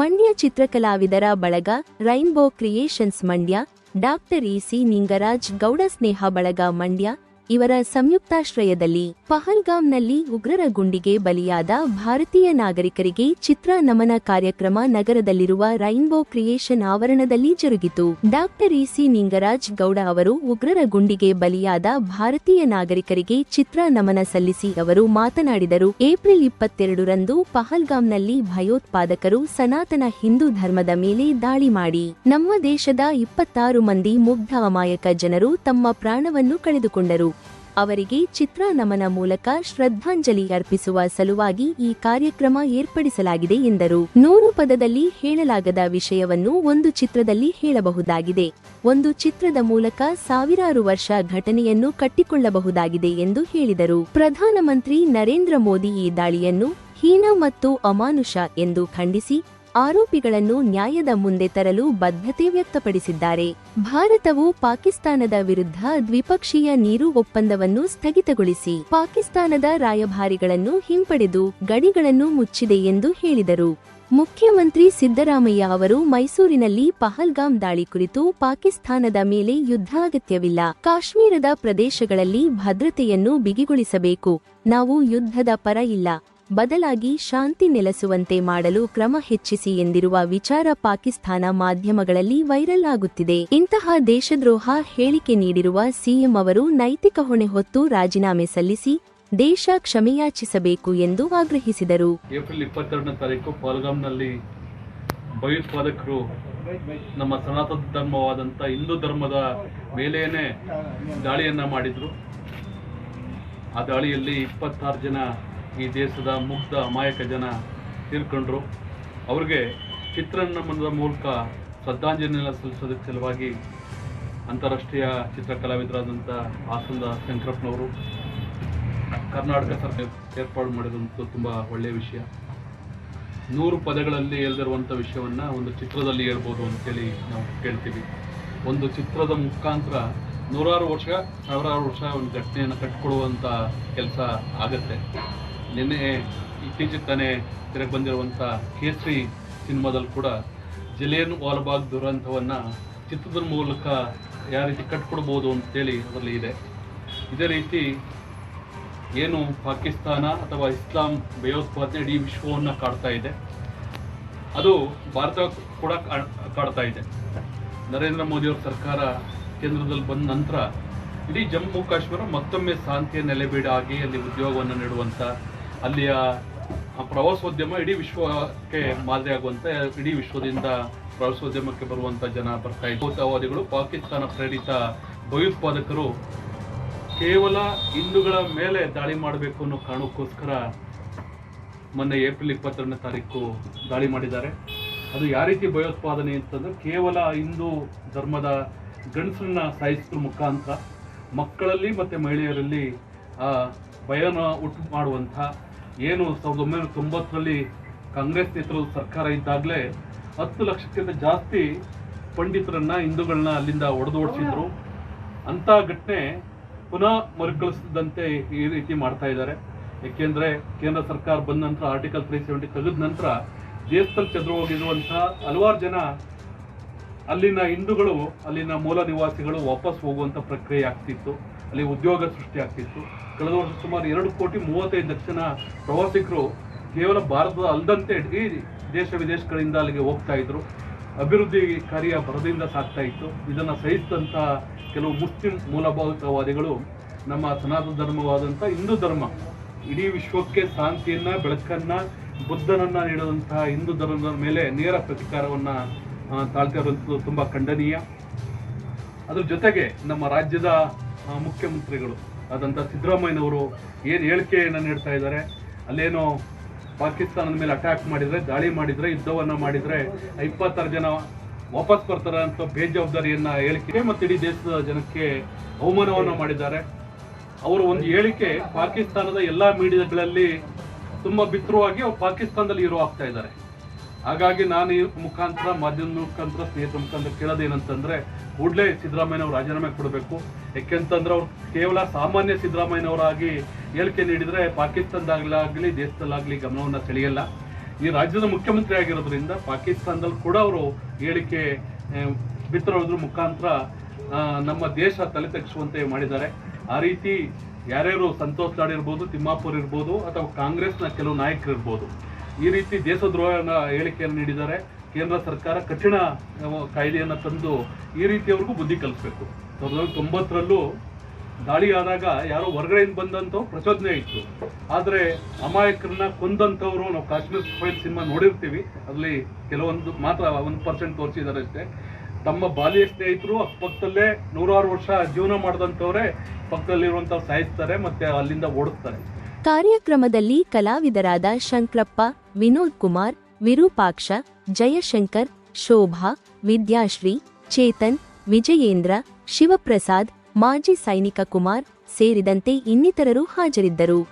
ಮಂಡ್ಯ ಚಿತ್ರಕಲಾವಿದರ ಬಳಗ rainbow creations Mandya doctor E C Ningaraj Gowda ಸ್ನೇಹ ಬಳಗ ಮಂಡ್ಯ ಇವರ ಸಂಯುಕ್ತಾಶ್ರಯದಲ್ಲಿ ಪಹಲ್ಗಾಮ್ನಲ್ಲಿ ಉಗ್ರರ ಗುಂಡಿಗೆ ಬಲಿಯಾದ ಭಾರತೀಯ ನಾಗರಿಕರಿಗೆ ಚಿತ್ರ ನಮನ ಕಾರ್ಯಕ್ರಮ ನಗರದಲ್ಲಿರುವ ರೈನ್ಬೋ ಕ್ರಿಯೇಷನ್ ಆವರಣದಲ್ಲಿ ಜರುಗಿತು. ಡಾಕ್ಟರ್ ಇಸಿ ನಿಂಗರಾಜ್ ಗೌಡ ಅವರು ಉಗ್ರರ ಗುಂಡಿಗೆ ಬಲಿಯಾದ ಭಾರತೀಯ ನಾಗರಿಕರಿಗೆ ಚಿತ್ರ ನಮನ ಸಲ್ಲಿಸಿ ಅವರು ಮಾತನಾಡಿದರು. ಏಪ್ರಿಲ್ ಇಪ್ಪತ್ತೆರಡರಂದು ಪಹಲ್ಗಾಮ್ನಲ್ಲಿ ಭಯೋತ್ಪಾದಕರು ಸನಾತನ ಹಿಂದೂ ಧರ್ಮದ ಮೇಲೆ ದಾಳಿ ಮಾಡಿ. ನಮ್ಮ ದೇಶದ ಇಪ್ಪತ್ತಾರು ಮಂದಿ ಮುಗ್ಧ ಅಮಾಯಕ ಜನರು ತಮ್ಮ ಪ್ರಾಣವನ್ನು ಕಳೆದುಕೊಂಡರು. ಅವರಿಗೆ ಚಿತ್ರ ನಮನ ಮೂಲಕ ಶ್ರದ್ಧಾಂಜಲಿ ಅರ್ಪಿಸುವ ಸಲುವಾಗಿ ಈ ಕಾರ್ಯಕ್ರಮ ಏರ್ಪಡಿಸಲಾಗಿದೆ ಎಂದರು. ನೂರು ಪದದಲ್ಲಿ ಹೇಳಲಾಗದ ವಿಷಯವನ್ನು ಒಂದು ಚಿತ್ರದಲ್ಲಿ ಹೇಳಬಹುದಾಗಿದೆ. ಒಂದು ಚಿತ್ರದ ಮೂಲಕ ಸಾವಿರಾರು ವರ್ಷ ಘಟನೆಯನ್ನು ಕಟ್ಟಿಕೊಳ್ಳಬಹುದಾಗಿದೆ ಎಂದು ಹೇಳಿದರು. ಪ್ರಧಾನಮಂತ್ರಿ ನರೇಂದ್ರ ಮೋದಿ ಈ ದಾಳಿಯನ್ನು ಹೀನ ಮತ್ತು ಅಮಾನುಷ ಎಂದು ಖಂಡಿಸಿ ಆರೋಪಿಗಳನ್ನು ನ್ಯಾಯದ ಮುಂದೆ ತರಲು ಬದ್ಧತೆ ವ್ಯಕ್ತಪಡಿಸಿದ್ದಾರೆ. ಭಾರತವು ಪಾಕಿಸ್ತಾನದ ವಿರುದ್ಧ ದ್ವಿಪಕ್ಷೀಯ ನೀರು ಒಪ್ಪಂದವನ್ನು ಸ್ಥಗಿತಗೊಳಿಸಿ ಪಾಕಿಸ್ತಾನದ ರಾಯಭಾರಿಗಳನ್ನು ಹಿಂಪಡೆದು ಗಡಿಗಳನ್ನು ಮುಚ್ಚಿದೆ ಎಂದು ಹೇಳಿದರು. ಮುಖ್ಯಮಂತ್ರಿ ಸಿದ್ದರಾಮಯ್ಯ ಅವರು ಮೈಸೂರಿನಲ್ಲಿ ಪಹಲ್ಗಾಮ್ ದಾಳಿ ಕುರಿತು ಪಾಕಿಸ್ತಾನದ ಮೇಲೆ ಯುದ್ಧ ಅಗತ್ಯವಿಲ್ಲ. ಕಾಶ್ಮೀರದ ಪ್ರದೇಶಗಳಲ್ಲಿ ಭದ್ರತೆಯನ್ನು ಬಿಗಿಗೊಳಿಸಬೇಕು. ನಾವು ಯುದ್ಧದ ಪರ ಇಲ್ಲ. ಬದಲಾಗಿ ಶಾಂತಿ ನೆಲೆಸುವಂತೆ ಮಾಡಲು ಕ್ರಮ ಹೆಚ್ಚಿಸಿ ಎಂದಿರುವ ವಿಚಾರ ಪಾಕಿಸ್ತಾನ ಮಾಧ್ಯಮಗಳಲ್ಲಿ ವೈರಲ್ ಆಗುತ್ತಿದೆ. ಇಂತಹ ದೇಶದ್ರೋಹ ಹೇಳಿಕೆ ನೀಡಿರುವ ಸಿಎಂ ಅವರು ನೈತಿಕ ಹೊಣೆ ಹೊತ್ತು ರಾಜೀನಾಮೆ ಸಲ್ಲಿಸಿ ದೇಶ ಕ್ಷಮೆಯಾಚಿಸಬೇಕು ಎಂದು ಆಗ್ರಹಿಸಿದರು. ಏಪ್ರಿಲ್ ಇಪ್ಪತ್ತೆರಡನೇ ತಾರೀಕು ಪಾಲ್ಗಾಮ್ನಲ್ಲಿ ಭಯೋತ್ಪಾದಕರು ನಮ್ಮ ಸನಾತನ ಧರ್ಮವಾದಂಥ ಹಿಂದೂ ಧರ್ಮದ ಮೇಲೇನೆ ದಾಳಿಯನ್ನ ಮಾಡಿದ್ರು. ಆ ದಾಳಿಯಲ್ಲಿ ಇಪ್ಪತ್ತಾರು ಜನ ಈ ದೇಶದ ಮುಗ್ಧ ಅಮಾಯಕ ಜನ ತೀರ್ಕೊಂಡ್ರು. ಅವ್ರಿಗೆ ಚಿತ್ರನಮನದ ಮೂಲಕ ಶ್ರದ್ಧಾಂಜಲಿಯನ್ನು ಸಲ್ಲಿಸೋದಕ್ಕೆ ಸಲುವಾಗಿ ಅಂತಾರಾಷ್ಟ್ರೀಯ ಚಿತ್ರಕಲಾವಿದರಾದಂಥ ಹಾಸನದ ಶಂಕರಪ್ಪನವರು ಕರ್ನಾಟಕ ಸರ್ಕಾರ ಏರ್ಪಾಡು ಮಾಡಿದಂಥ ತುಂಬ ಒಳ್ಳೆಯ ವಿಷಯ. ನೂರು ಪದಗಳಲ್ಲಿ ಎಲ್ದಿರುವಂಥ ವಿಷಯವನ್ನು ಒಂದು ಚಿತ್ರದಲ್ಲಿ ಹೇಳ್ಬೋದು ಅಂತೇಳಿ ನಾವು ಕೇಳ್ತೀವಿ. ಒಂದು ಚಿತ್ರದ ಮುಖಾಂತರ ನೂರಾರು ವರ್ಷ, ಸಾವಿರಾರು ವರ್ಷ ಒಂದು ಘಟನೆಯನ್ನು ಕಟ್ಕೊಡುವಂಥ ಕೆಲಸ ಆಗತ್ತೆ. ನಿನ್ನೆ ಇತ್ತೀಚೆಗೆ ತಾನೇ ತೆರೆಗೆ ಬಂದಿರುವಂಥ ಕೇಸರಿ ಸಿನಿಮಾದಲ್ಲಿ ಕೂಡ ಜಲಿಯನ್ ವಾಲ್ಬಾಗ್ ದುರಂತವನ್ನು ಚಿತ್ರದ ಮೂಲಕ ಯಾವ ರೀತಿ ಕಟ್ಕೊಡ್ಬೋದು ಅಂತೇಳಿ ಅದರಲ್ಲಿ ಇದೆ. ಇದೇ ರೀತಿ ಏನು ಪಾಕಿಸ್ತಾನ ಅಥವಾ ಇಸ್ಲಾಂ ಭಯೋತ್ಪಾದನೆ ಇಡೀ ವಿಶ್ವವನ್ನು ಕಾಡ್ತಾ ಇದೆ. ಅದು ಭಾರತ ಕೂಡ ಕಾಡ್ತಾ ಇದೆ. ನರೇಂದ್ರ ಮೋದಿಯವರ ಸರ್ಕಾರ ಕೇಂದ್ರದಲ್ಲಿ ಬಂದ ನಂತರ ಇಡೀ ಜಮ್ಮು ಕಾಶ್ಮೀರ ಮತ್ತೊಮ್ಮೆ ಶಾಂತಿಯ ನೆಲೆಬೀಡಾಗಿ ಅಲ್ಲಿ ಉದ್ಯೋಗವನ್ನು ನೀಡುವಂಥ ಅಲ್ಲಿಯ ಪ್ರವಾಸೋದ್ಯಮ ಇಡೀ ವಿಶ್ವಕ್ಕೆ ಮಾದರಿಯಾಗುವಂಥ ಇಡೀ ವಿಶ್ವದಿಂದ ಪ್ರವಾಸೋದ್ಯಮಕ್ಕೆ ಬರುವಂಥ ಜನ ಬರ್ತಾ ಭೌತವಾದಿಗಳು, ಪಾಕಿಸ್ತಾನ ಪ್ರೇರಿತ ಭಯೋತ್ಪಾದಕರು ಕೇವಲ ಹಿಂದೂಗಳ ಮೇಲೆ ದಾಳಿ ಮಾಡಬೇಕು ಅನ್ನೋ ಕಾರಣಕ್ಕೋಸ್ಕರ ಮೊನ್ನೆ ಏಪ್ರಿಲ್ ಇಪ್ಪತ್ತೆರಡನೇ ತಾರೀಕು ದಾಳಿ ಮಾಡಿದ್ದಾರೆ. ಅದು ಯಾವ ರೀತಿ ಭಯೋತ್ಪಾದನೆ ಅಂತಂದ್ರೆ ಕೇವಲ ಹಿಂದೂ ಧರ್ಮದ ಗಂಡಸರನ್ನ ಸಾಯಿಸೋದ್ರ ಮುಖಾಂತರ ಮಕ್ಕಳಲ್ಲಿ ಮತ್ತು ಮಹಿಳೆಯರಲ್ಲಿ ಭಯನ ಉಂಟು ಮಾಡುವಂಥ ಏನು ಸಾವಿರದ ಒಂಬೈನೂರ ತೊಂಬತ್ತರಲ್ಲಿ ಕಾಂಗ್ರೆಸ್ ನೇತೃತ್ವದ ಸರ್ಕಾರ ಇದ್ದಾಗಲೇ ಹತ್ತು ಲಕ್ಷಕ್ಕಿಂತ ಜಾಸ್ತಿ ಪಂಡಿತರನ್ನ ಹಿಂದೂಗಳನ್ನ ಅಲ್ಲಿಂದ ಒಡೆದು ಓಡಿಸಿದ್ರು ಅಂಥ ಘಟನೆ ಪುನಃ ಮರುಕಳಿಸದಂತೆ ಈ ರೀತಿ ಮಾಡ್ತಾ ಇದ್ದಾರೆ. ಏಕೆಂದ್ರೆ ಕೇಂದ್ರ ಸರ್ಕಾರ ಬಂದ ನಂತರ ಆರ್ಟಿಕಲ್ ತ್ರೀ ಸೆವೆಂಟಿ ತೆಗೆದ ನಂತರ ದೇಶದಲ್ಲಿ ಚದುರು ಹೋಗಿರುವಂತಹ ಹಲವಾರು ಜನ ಅಲ್ಲಿನ ಹಿಂದೂಗಳು, ಅಲ್ಲಿನ ಮೂಲ ನಿವಾಸಿಗಳು ವಾಪಸ್ ಹೋಗುವಂತ ಪ್ರಕ್ರಿಯೆ ಆಗ್ತಿತ್ತು. ಅಲ್ಲಿ ಉದ್ಯೋಗ ಸೃಷ್ಟಿ ಆಗ್ತಿತ್ತು. ಕಳೆದ ವರ್ಷ ಸುಮಾರು ಎರಡು ಕೋಟಿ ಮೂವತ್ತೈದು ಜನ ಪ್ರವಾಸಿಗರು ಕೇವಲ ಭಾರತದ ಅಲ್ಲದಂತೆ ಇಡೀ ದೇಶ ವಿದೇಶಗಳಿಂದ ಅಲ್ಲಿಗೆ ಹೋಗ್ತಾ ಇದ್ರು. ಅಭಿವೃದ್ಧಿ ಕಾರ್ಯ ಭರದಿಂದ ಸಾಗ್ತಾ ಇತ್ತು. ಇದನ್ನು ಸಹಿಸಿದಂತಹ ಕೆಲವು ಮುಸ್ಲಿಂ ಮೂಲಭೂತವಾದಿಗಳು ನಮ್ಮ ಸನಾತನ ಧರ್ಮವಾದಂಥ ಹಿಂದೂ ಧರ್ಮ, ಇಡೀ ವಿಶ್ವಕ್ಕೆ ಶಾಂತಿಯನ್ನ, ಬೆಳಕನ್ನ, ಬುದ್ಧನನ್ನ ನೀಡುವಂತಹ ಹಿಂದೂ ಧರ್ಮದ ಮೇಲೆ ನೇರ ಪ್ರತಿಕಾರವನ್ನ ತಾಳ್ತಾ ಇರುವಂಥದ್ದು ತುಂಬಾ ಖಂಡನೀಯ. ಅದ್ರ ಜೊತೆಗೆ ನಮ್ಮ ರಾಜ್ಯದ ಮುಖ್ಯಮಂತ್ರಿಗಳು ಆದಂಥ ಸಿದ್ದರಾಮಯ್ಯನವರು ಏನು ಹೇಳಿಕೆಯನ್ನು ನೀಡ್ತಾ ಇದ್ದಾರೆ, ಅಲ್ಲೇನೋ ಪಾಕಿಸ್ತಾನದ ಮೇಲೆ ಅಟ್ಯಾಕ್ ಮಾಡಿದ್ರೆ, ದಾಳಿ ಮಾಡಿದ್ರೆ, ಯುದ್ಧವನ್ನ ಮಾಡಿದ್ರೆ ಇಪ್ಪತ್ತಾರು ಜನ ವಾಪಸ್ ಬರ್ತಾರೆ ಅಂತ ಬೇಜವಾಬ್ದಾರಿಯನ್ನು ಹೇಳಿಕೆ ಮತ್ತು ಇಡೀ ದೇಶದ ಜನಕ್ಕೆ ಅವಮಾನವನ್ನು ಮಾಡಿದ್ದಾರೆ. ಅವರು ಒಂದು ಹೇಳಿಕೆ ಪಾಕಿಸ್ತಾನದ ಎಲ್ಲ ಮೀಡಿಯಾಗಳಲ್ಲಿ ತುಂಬಾ ಬಿತ್ತರವಾಗಿ ಅವ್ರು ಪಾಕಿಸ್ತಾನದಲ್ಲಿ ಇರೋ ಆಗ್ತಾ ಇದ್ದಾರೆ. ಹಾಗಾಗಿ ನಾನು ಈ ಮುಖಾಂತರ ಮಾಧ್ಯಮದ ಮುಖಾಂತರ ಸ್ನೇಹಿತರ ಮುಖಾಂತರ ಕೇಳೋದೇನಂತಂದ್ರೆ ಕೂಡಲೇ ಸಿದ್ದರಾಮಯ್ಯನವರು ರಾಜೀನಾಮೆ ಕೊಡಬೇಕು. ಯಾಕೆಂತಂದ್ರೆ ಅವ್ರು ಕೇವಲ ಸಾಮಾನ್ಯ ಸಿದ್ದರಾಮಯ್ಯನವರಾಗಿ ಹೇಳಿಕೆ ನೀಡಿದರೆ ಪಾಕಿಸ್ತಾನದಾಗಲಾಗಲಿ ದೇಶದಲ್ಲಾಗಲಿ ಗಮನವನ್ನು ಸೆಳೆಯಲ್ಲ. ಈ ರಾಜ್ಯದ ಮುಖ್ಯಮಂತ್ರಿ ಆಗಿರೋದ್ರಿಂದ ಪಾಕಿಸ್ತಾನದಲ್ಲಿ ಕೂಡ ಅವರು ಹೇಳಿಕೆ ಬಿತ್ತರೋದ್ರ ಮುಖಾಂತರ ನಮ್ಮ ದೇಶ ತಲೆ ತಗ್ಗಿಸುವಂತೆ ಮಾಡಿದ್ದಾರೆ. ಆ ರೀತಿ ಯಾರ್ಯಾರು ಸಂತೋಷ್ ಲಾಡ್ ಇರ್ಬೋದು, ತಿಮ್ಮಾಪುರ್ ಇರ್ಬೋದು, ಅಥವಾ ಕಾಂಗ್ರೆಸ್ನ ಕೆಲವು ನಾಯಕರು ಇರ್ಬೋದು ಈ ರೀತಿ ದೇಶದ್ರೋಹನ ಹೇಳಿಕೆಯನ್ನು ನೀಡಿದ್ದಾರೆ. ಕೇಂದ್ರ ಸರ್ಕಾರ ಕಠಿಣ ಕಾಯ್ದೆಯನ್ನು ತಂದು ಈ ರೀತಿಯವ್ರಿಗೂ ಬುದ್ಧಿ ಕಲಿಸ್ಬೇಕು. ಸಾವಿರದ ತೊಂಬತ್ತರಲ್ಲೂ ದಾಳಿ ಆದಾಗ ಯಾರೋ ಹೊರಗಡೆಯಿಂದ ಬಂದಂಥ ಪ್ರಚೋದನೆ ಇತ್ತು. ಆದರೆ ಅಮಾಯಕರನ್ನ ಕೊಂದಂಥವ್ರು ನಾವು ಕಾಶ್ಮೀರ್ ಫೈಲ್ ಸಿನಿಮಾ ನೋಡಿರ್ತೀವಿ. ಅಲ್ಲಿ ಕೆಲವೊಂದು ಮಾತ್ರ ಒಂದು ಪರ್ಸೆಂಟ್ ತೋರಿಸಿದ್ದಾರೆ ಅಷ್ಟೇ. ತಮ್ಮ ಬಾಲ್ಯ ಸ್ನೇಹಿತರು ಅಕ್ಕಪಕ್ಕದಲ್ಲೇ ನೂರಾರು ವರ್ಷ ಜೀವನ ಮಾಡಿದಂಥವ್ರೆ ಪಕ್ಕದಲ್ಲಿರುವಂಥವ್ರು ಸಾಯಿಸ್ತಾರೆ ಮತ್ತೆ ಅಲ್ಲಿಂದ ಓಡಿಸ್ತಾರೆ ಕಾರ್ಯಕ್ರಮದಲ್ಲಿ ಕಲಾವಿದರಾದ ಶಂಕ್ರಪ್ಪ ವಿನೋದ್ ಕುಮಾರ್, ವಿರೂಪಾಕ್ಷ, ಜಯಶಂಕರ್, ಶೋಭಾ, ವಿದ್ಯಾಶ್ರೀ, ಚೇತನ್, ವಿಜಯೇಂದ್ರ, ಶಿವಪ್ರಸಾದ್, ಮಾಜಿ ಸೈನಿಕ ಕುಮಾರ್ ಸೇರಿದಂತೆ ಇನ್ನಿತರರು ಹಾಜರಿದ್ದರು.